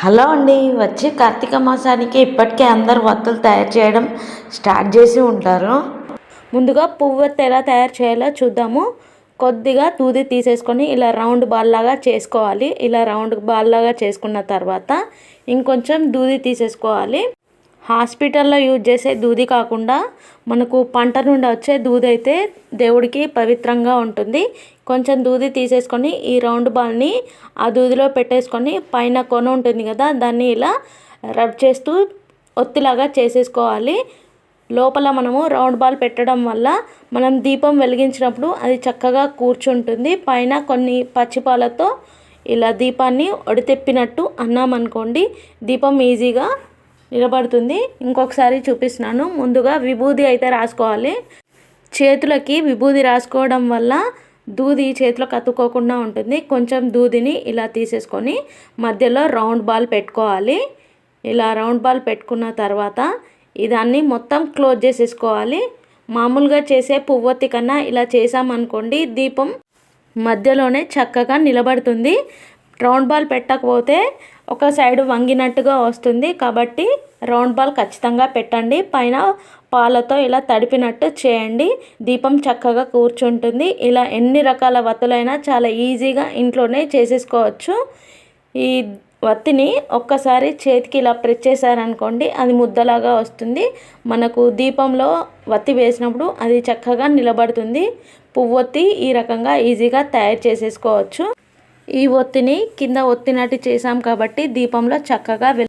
Hello అండి వచ్చే కార్తీక మాసానికి ఇప్పటికే అందరు వత్తులు తయారు చేయడం స్టార్ట్ చేసి ఉంటారు. ముందుగా పువ్వత్తు ఎలా తయారు చేయాలో చూద్దాము. కొద్దిగా తూది తీసేసుకొని ఇలా రౌండ్ బాల్ లాగా చేసుకోవాలి. ఇలా రౌండ్ బాల్ లాగా చేసుకున్న తర్వాత ఇంకొంచెం దూది తీసేసుకోవాలి. హాస్పిటల్లో యూజ్ చేసే దూది కాకుండా మనకు పంట నుండి వచ్చే దూది అయితే దేవుడికి పవిత్రంగా ఉంటుంది. కొంచెం దూది తీసేసుకొని ఈ రౌండ్ బాల్ని ఆ దూదిలో పెట్టేసుకొని పైన కొన ఉంటుంది కదా దాన్ని ఇలా రబ్ చేస్తూ ఒత్తిలాగా చేసేసుకోవాలి. లోపల మనము రౌండ్ బాల్ పెట్టడం వల్ల మనం దీపం వెలిగించినప్పుడు అది చక్కగా కూర్చుంటుంది. పైన కొన్ని పచ్చిపాలతో ఇలా దీపాన్ని ఒడితెప్పినట్టు అన్నామనుకోండి దీపం ఈజీగా నిలబడుతుంది. ఇంకొకసారి చూపిస్తున్నాను. ముందుగా విభూది అయితే రాసుకోవాలి. చేతులకి విభూది రాసుకోవడం వల్ల దూది చేతిలోకి అతుక్కోకుండా ఉంటుంది. కొంచెం దూదిని ఇలా తీసేసుకొని మధ్యలో రౌండ్ బాల్ పెట్టుకోవాలి. ఇలా రౌండ్ బాల్ పెట్టుకున్న తర్వాత ఇదాన్ని మొత్తం క్లోజ్ చేసేసుకోవాలి. మామూలుగా చేసే పువ్వొత్తి కన్నా ఇలా చేసామనుకోండి దీపం మధ్యలోనే చక్కగా నిలబడుతుంది. రౌండ్ బాల్ పెట్టకపోతే ఒక సైడ్ వంగినట్టుగా వస్తుంది. కాబట్టి రౌండ్ బాల్ ఖచ్చితంగా పెట్టండి. పైన పాలతో ఇలా తడిపినట్టు చేయండి. దీపం చక్కగా కూర్చుంటుంది. ఇలా ఎన్ని రకాల వత్తులైనా చాలా ఈజీగా ఇంట్లోనే చేసేసుకోవచ్చు. ఈ వత్తిని ఒక్కసారి చేతికి ఇలా ప్రెస్ చేశారనుకోండి అది ముద్దలాగా వస్తుంది. మనకు దీపంలో వత్తి వేసినప్పుడు అది చక్కగా నిలబడుతుంది. పువ్వొత్తి ఈ రకంగా ఈజీగా తయారు చేసేసుకోవచ్చు. ఈ ఒత్తిని కింద ఒత్తినట్టు చేసాం కాబట్టి దీపంలో చక్కగా వెల్